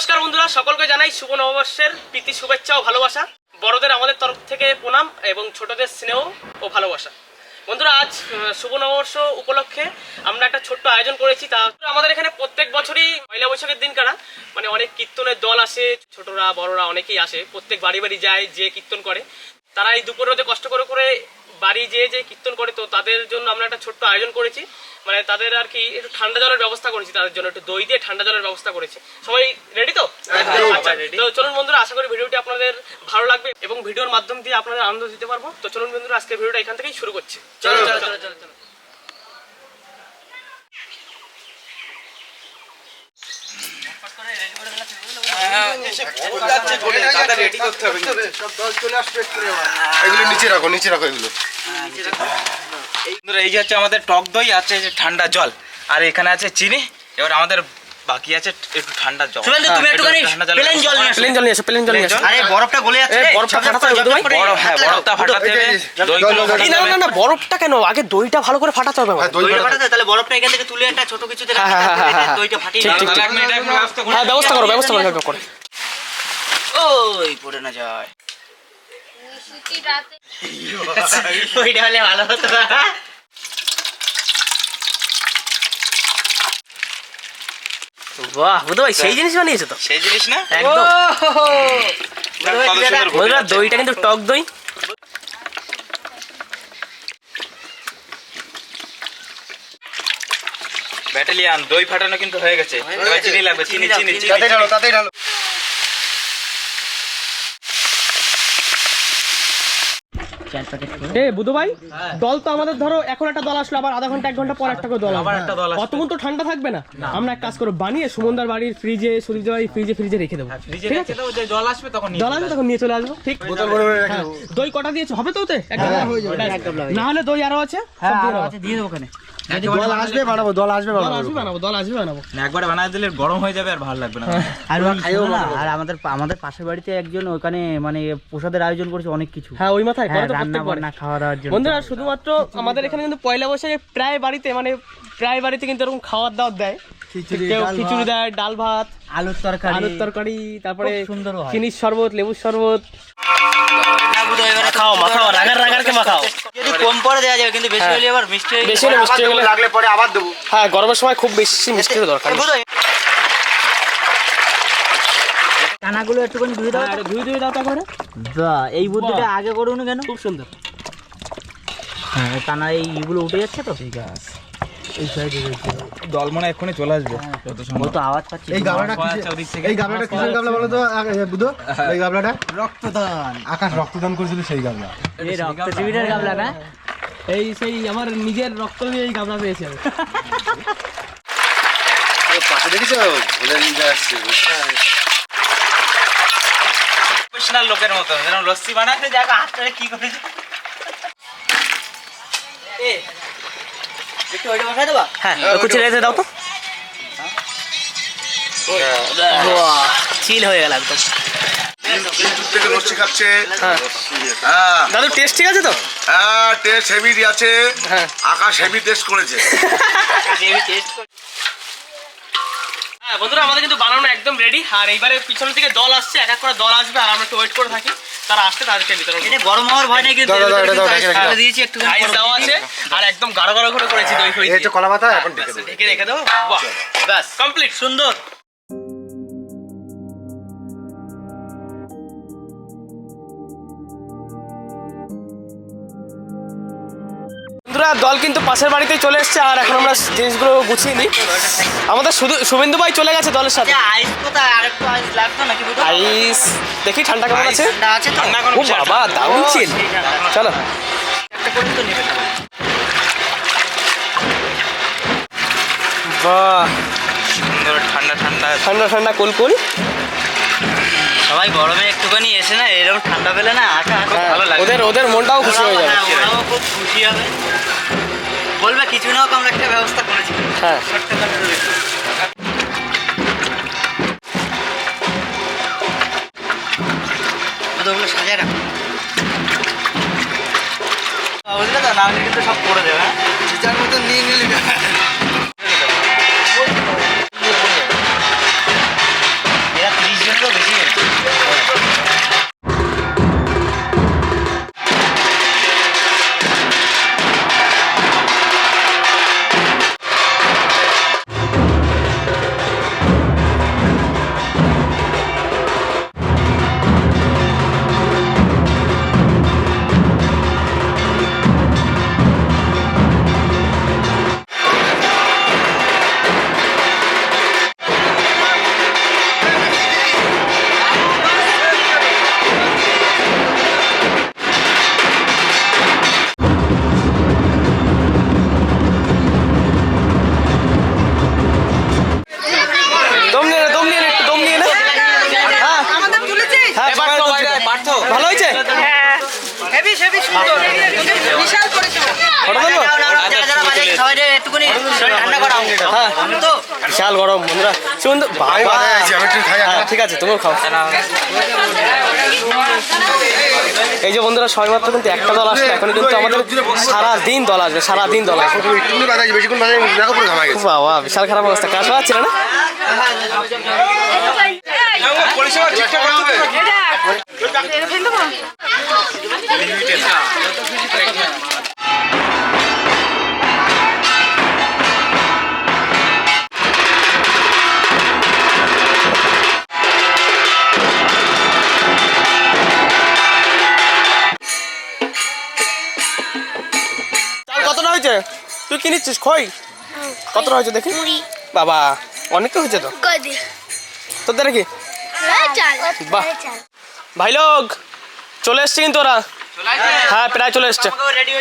নমস্কার বন্ধুরা, সকলকে জানাই শুভ নববর্ষের প্রীতি, শুভেচ্ছা ও ভালোবাসা। বড়দের আমাদের তরফ থেকে প্রণাম এবং ছোটদের স্নেহ ও ভালোবাসা। বন্ধুরা, আজ শুভ নববর্ষ উপলক্ষে আমরা একটা ছোট্ট আয়োজন করেছি। তা আমাদের এখানে প্রত্যেক বছরই পয়লা বৈশাখের দিন কারা? মানে অনেক কীর্তনের দল আসে, ছোটরা, বড়রা অনেকেই আসে। প্রত্যেক বাড়ি বাড়ি যায়, যে কীর্তন করে। তারা এই দুপুরে ওদের কষ্ট করে করে বাড়ি যেয়ে যে কীর্তন করে তো তাদের জন্য আমরা একটা ছোট্ট আয়োজন করেছি। মানে তাদের আর কি একটু ঠান্ডা জলের ব্যবস্থা করেছি তাদের জন্য একটু দই দিয়ে ঠান্ডা জলের ব্যবস্থা করেছি। সবাই রেডি তো? আচ্ছা তো চলুন বন্ধুরা আশা করি ভিডিওটি আপনাদের ভালো লাগবে এবং ভিডিওর মাধ্যম দিয়ে আপনাদের আনন্দ দিতে পারব। তো চলুন বন্ধুরা আজকে ভিডিওটা এখান থেকেই শুরু করছি। চলো চলো চলো চলো। এগুলো নিচে রাখো নিচে রাখো এগুলো। এই যে হচ্ছে আমাদের টক দই আছে ঠান্ডা জল আর এখানে আছে চিনি এবার আমাদের বাকি আছে একটু ঠান্ডা জল। শুভেন্দু, তুমি হ্যাঁ, একটুখানি প্লেন জল নিয়ে প্লেন জল নিয়ে এসো প্লেন জল নিয়ে এসো আরে বরফটা গলে যাচ্ছে। বরফটা ফাটাতে হবে ভাই? হ্যাঁ বরফটা ফাটাতে হবে। দইগুলো না না না বরফটা কেন? আগে দইটা ভালো করে ফাটাতে হবে। হ্যাঁ, দইটা ফাটাতে- তাহলে বরফটা এখান থেকে তুলে একটা ছোট কিছুতে রাখি, হ্যাঁ, হ্যাঁ, তারপরে হ্যাঁ, এটা হ্যাঁ। দইটা ফাটিয়ে। ঠিক, তাহলে এখন এটা একটু ব্যবস্থা করে হ্যাঁ ব্যবস্থা করো ব্যবস্থা করো করে। ওই পড়ে না যায়। ওইটা হলে ভালো হতো। বাহ বুধ ভাই সেই জিনিস বানিয়েছো তো? সেই জিনিস না? একদম। বন্ধুরা দইটা কিন্তু টক দই। ব্যাটালিয়ান দই ফাটানো কিন্তু হয়ে গেছে। চিনি লাগবে চিনি চিনি চিনি চিনি ঢালো তাতেই ঢালো। এ বুধু ভাই দল তো আমাদের ধরো এখন একটা দল আসলো আবার আধা ঘণ্টা এক ঘণ্টা পর একটা করে দল আবার একটা দল অতক্ষণ তো ঠান্ডা থাকবে না? আমরা এক কাজ করব বানিয়ে সুমনদার বাড়ির ফ্রিজে সুদীপদার বাড়ির ফ্রিজে ফ্রিজে রেখে দেবো। ঠিক আছে? জল আসবে তখন নিয়ে আসবে তখন নিয়ে চলে আসব ঠিক? বোতল ভরে ভরে রেখে হ্যাঁ। দই কটা দিয়েছ? হবে তো ওতে? না হলে দই আরও আছে? সব দিয়ে দিয়ে দেবো ওখানে। দল আসবে বানাবো দল আসবে বানাবো। দল আসবে বানাবো একবারে বানায় দিলে গরম হয়ে যাবে আর ভালো লাগবে না। আর শোনো না, আর আমাদের আমাদের পাশের বাড়িতে একজন ওখানে মানে প্রসাদের আয়োজন করেছে অনেক কিছু। হ্যাঁ ওই মাথায় হ্যাঁ তো রান্না বান্না খাওয়া দাওয়ার জন্য। বন্ধুরা শুধুমাত্র আমাদের এখানে কিন্তু পয়লা বৈশাখে প্রায় বাড়িতে মানে প্রায় বাড়িতে কিন্তু এরকম খাওয়ার দাওয়ার দেয়। খিচুড়ি দেয় ডাল ভাত আলুর তরকারি আলুর তরকারি তারপরে সুন্দর হয়। চিনির শরবত লেবুর শরবত। হয়, এবারে মাখাও মাখাও রাগার রাগারকে মাখাও। যদি কম পরে দেওয়া যাবে কিন্তু বেশি হ্যাঁ। হলে আবার মিষ্টি বেশি হলে মিষ্টি হলে লাগলে পরে আবার দেবো। হ্যাঁ গরমের সময় খুব বেশি মিষ্টি দরকার বুধ টানাগুলো একটুখানি ধুয়ে দাও আরে এই বুদ্ধিটা আগে করুন কেন? খুব সুন্দর। হ্যাঁ টানা এইগুলো উঠে যাচ্ছে তো? ঠিক আছে। এই সাইডে মনে এক্ষুনি চলে আসবে। যত সম্ভব। তো আওয়াজ পাচ্ছি। এই গামলাটা আওয়াজ কিসের- আছে ওদিক থেকে। এই গামলাটা কিসের গামলা বলো তো? বুধো এই গামলাটা রক্তদান। আকাশ রক্তদান করেছিল সেই গামলা এই রক্ত শিবিরের গামলা না? এই সেই আমার নিজের রক্ত দিয়ে এই গামলা পেয়েছি আমি। পাশে দেখেছ? ভুলে নিয়ে আসছে। প্রফেশনাল লোকের মতো যেরকম লস্যি বানায় দেখো হাতটা কি করেছে এ একটু ওইটা বসাই দেবা হ্যাঁ কুচি রেখে দাও তো। চিল হয়ে গেল একদম হ্যাঁ। হ্যাঁ। দাদু টেস্ট ঠিক আছে তো? হ্যাঁ টেস্ট হেভি আছে। হ্যাঁ। আকাশ হেভি টেস্ট করেছে। আমি টেস্ট করি হ্যাঁ বন্ধুরা আমাদের কিন্তু বানানো একদম রেডি আর এইবারে পিছন থেকে দল আসছে এক এক করে দল আসবে আর আমরা একটু ওয়েট করে থাকি। তারা আসতে তাদেরকে বিতরণ এটা গরম হওয়ার ভয় নেই কিন্তু দাও, দাও, এটা দাও, দাও। দিয়েছি একটু আইস দেওয়া আছে আর একদম গাঢ় গাঢ় করে করেছি দই ফই এই হচ্ছে কলা পাতা এখন ঢেকে দেবো। ঢেকে রেখে দাও বাহ ব্যাস। কমপ্লিট। সুন্দর। বন্ধুরা দল কিন্তু পাশের বাড়িতেই চলে এসেছে আর এখন আমরা জিনিসগুলো গুছিয়ে নিই। আমাদের শুধু শুভেন্দু ভাই চলে গেছে দলের সাথে। আচ্ছা আইস কোথায়? আরেকটু আইস লাগতো নাকি বুঝো আইস দেখি ঠান্ডা কেমন আছে? ও বাবা দারুণ ও, চিল। বাহ সুন্দর ঠান্ডা ঠান্ডা। ঠান্ডা ঠান্ডা কুল কুল সবাই গরমে একটুখানি এসে না এরকম ঠান্ডা পেলে না আকাশ ভালো লাগে। ওদের ওদের মনটাও খুশি হয়ে যাবে। হ্যাঁ, ওরাও খুব খুশি হবে। বলবে কিছু না হোক আমরা একটা ব্যবস্থা করেছি। হ্যাঁ। ওগুলো সাজায় রাখো। বুঝলে তো না হলে কিন্তু সব করে দেবে হ্যাঁ? মতো নিয়ে নিলি। বিশাল গরম বন্ধুরা হ্যাঁ ঠিক আছে তুমিও খাও এই যে বন্ধুরা সবাই মাত্র কিন্তু একটা দল আসছে এখন কিন্তু আমাদের সারা দিন দল আসবে সারা দিন দল আসবে বাবা বিশাল খারাপ অবস্থা কাজ পাচ্ছিল না হয়েছে? তুই কিনিচ্ছিস খই? কতটা হয়েছে দেখি? বাবা অনেক হয়েছে তো? তোদের কি? চাল। বাহ। ভাই লোক চলে এসছে কিন্তু ওরা। হ্যাঁ প্রায় চলে এসছে। রেডি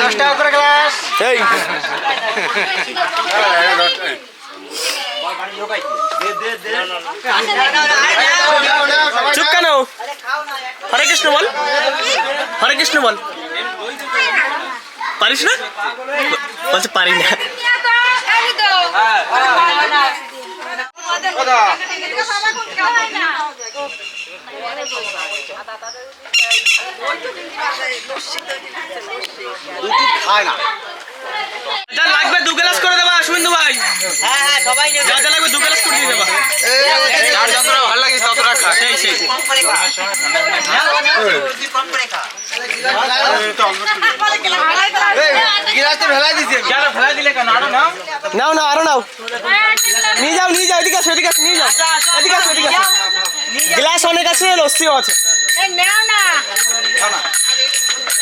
দশ টাকা করে গ্লাস। এই। চুপ কেন? হরে কৃষ্ণ বল। হরে কৃষ্ণ বল। পারিস না? বলছে পারি না। যা লাগবে দু গ্লাস করে দেবা শুনদু ভাই হ্যাঁ হ্যাঁ সবাই যা যা লাগবে দু গ্লাস করে দিয়ে দেবা যার যতটা ভালো লাগে ততটা খা সেই সেই কম করে খা তো ভেলাই দিছে যারা ফেলা দিলে কেন আরও নাও নাও না আরও নাও নিয়ে যাও নিয়ে যাও এদিকে আসো এদিকে আসো নিয়ে যাও এদিকে আসো এদিকে আসো গ্লাস অনেক আছে লস্যিও আছে নেও না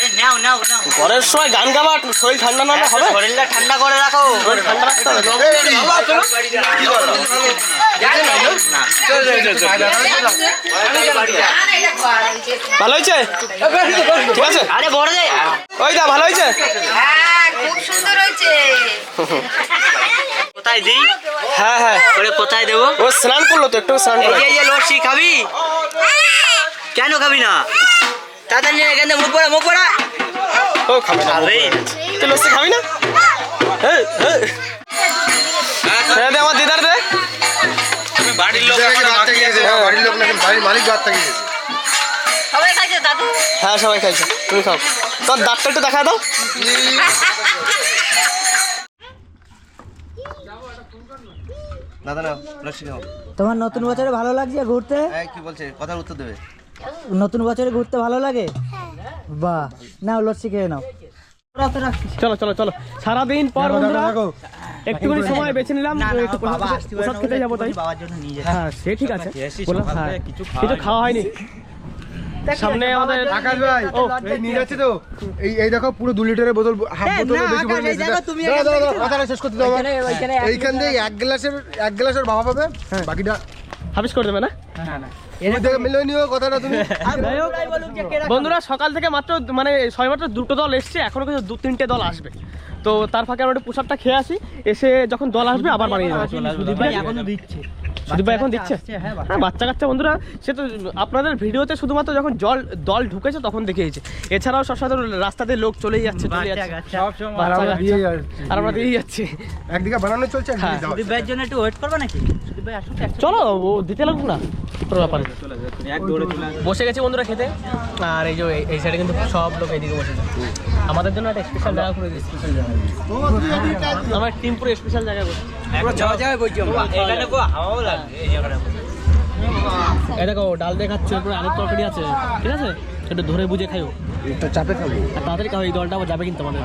এই নাও নাও নাও ঘরের সময় গান গাবা শরীর ঠান্ডা না হলে হবে শরীরটা ঠান্ডা করে রাখো ঠান্ডা রাখতে হবে ভালো হয়েছে ঠিক আছে আরে বড় ওই দা ভালো হয়েছে হ্যাঁ খুব সুন্দর হয়েছে। কোথায় দিই? হ্যাঁ হ্যাঁ। করে কোথায় দেবো? ও স্নান করল তো একটু স্নান করল এই যে লস্যি খাবি? কেন খাবি না? তাড়াতাড়ি নিয়ে এখান মুখ পড়া মুখ পড়া। ও খাবে না খাবে তুই লস্যি খাবি না? এই, এই। হ্যাঁ দে আমার দিদার দে। বাড়ির লোক হ্যাঁ। বাড়ির লোক নাকি বাড়ির মালিক ভাত থেকে গেছে। হ্যাঁ সবাই খাইছে তুমি খাও। তোর দাঁতটা একটু দেখা দাও। দাদা না লস্যি খাও তোমার নতুন বছরে ভালো লাগছে ঘুরতে? হ্যাঁ কি বলছে? কথার উত্তর দেবে। নতুন বছরে ঘুরতে ভালো লাগে? বাহ নাও লস্যি খেয়ে নাও। চলো চলো চলো। সারাদিন পর বন্ধুরা একটুখানি সময় বেছে নিলাম। একটু প্রসাদ খেতে- যাব তাই। হ্যাঁ সে ঠিক আছে। হ্যাঁ, কিছু খাওয়া হয়নি। সামনে আমাদের আকাশ ভাই। ও এই নিয়ে যাচ্ছি তো এই এই দেখো পুরো দু লিটারের বোতল হাফ বোতল বেশি ভরে নিয়েছে দাঁড়া, দাঁড়া, কথাটা শেষ করতে দাও এইখান দিয়ে এক গ্লাসের এক গ্লাসের বাবা পাবে বাকিটা হাবিস করে দেবে না? কথাটা তুমি। বন্ধুরা সকাল থেকে মাত্র মানে ছয় মাত্র দুটো দল এসছে এখনও কিন্তু দু তিনটে দল আসবে। তো তার ফাঁকে আমরা একটু পোশাকটা খেয়ে আসি এসে যখন দল আসবে আবার বানিয়ে দেবো সুদীপ ভাই এখনও দিচ্ছে দিচ্ছে হ্যাঁ বাচ্চা কাচ্চা বন্ধুরা সে তো আপনাদের ভিডিওতে শুধুমাত্র যখন জল দল ঢুকেছে তখন দেখিয়েছে। এছাড়াও সব সাধারণ রাস্তাতে লোক চলেই যাচ্ছে চলে যাচ্ছে। আর আমরা দিয়ে যাচ্ছি। আর আমরা দিয়ে যাচ্ছি। একদিকে বানানো চলছে একদিকে সুদীপ ভাইয়ের জন্য একটু ওয়েট করবে নাকি? সুদীপ ভাই আসুন চলো ও দিতে লাগবো না। বসে গেছি বন্ধুরা খেতে। আর এই যে এই- এই সাইডে কিন্তু সব লোক এইদিকে বসেছে আমাদের জন্য একটা স্পেশাল জায়গা করে দিয়েছি। আমার টিম পুরো স্পেশাল জায়গা করছে এই দেখো ডাল দিয়ে খাচ্ছ এরপরে আলুর তরকারি আছে। ঠিক আছে? একটু ধরে বুঝে খাইও। একটা চাপে খাব। তাড়াতাড়ি খাও এই দলটা আবার যাবে কিন্তু আমাদের।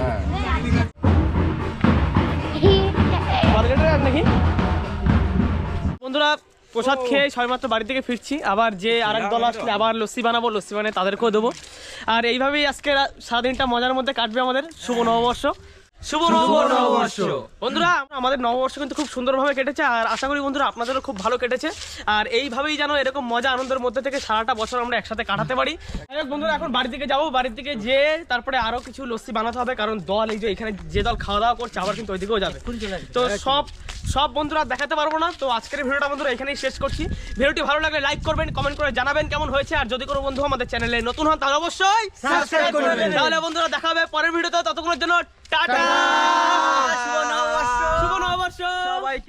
আর নাকি? বন্ধুরা প্রসাদ খেয়ে সবেমাত্র বাড়ি থেকে ফিরছি। আবার যে আরেক দল আসলে আবার লস্যি বানাবো লস্যি বানিয়ে তাদেরকেও দেবো। আর এইভাবেই আজকে সারাদিনটা মজার মধ্যে কাটবে আমাদের। শুভ নববর্ষ। শুভ নববর্ষ বন্ধুরা আমাদের নববর্ষ কিন্তু খুব সুন্দরভাবে কেটেছে আর আশা করি বন্ধুরা আপনাদেরও খুব ভালো কেটেছে। আর এইভাবেই যেন এরকম মজা আনন্দের মধ্যে থেকে সারাটা বছর আমরা একসাথে কাটাতে পারি। বন্ধুরা এখন বাড়ি থেকে যাব। বাড়ির দিকে যে তারপরে আরও কিছু লস্যি বানাতে হবে কারণ দল এই যে এখানে যে দল খাওয়া দাওয়া করছে আবার কিন্তু ওইদিকেও যাবে। তো সব সব বন্ধুরা দেখাতে পারব না। তো আজকের ভিডিওটা বন্ধুরা এখানেই শেষ করছি। ভিডিওটি ভালো লাগলে লাইক করবেন কমেন্ট করে জানাবেন কেমন হয়েছে। আর যদি কোনো বন্ধু আমাদের চ্যানেলে নতুন হন তাহলে অবশ্যই তাহলে বন্ধুরা দেখা হবে পরের ভিডিওতে। ততক্ষণের জন্য টাটা! শুভ নববর্ষ! শুভ নববর্ষ! সবাইকে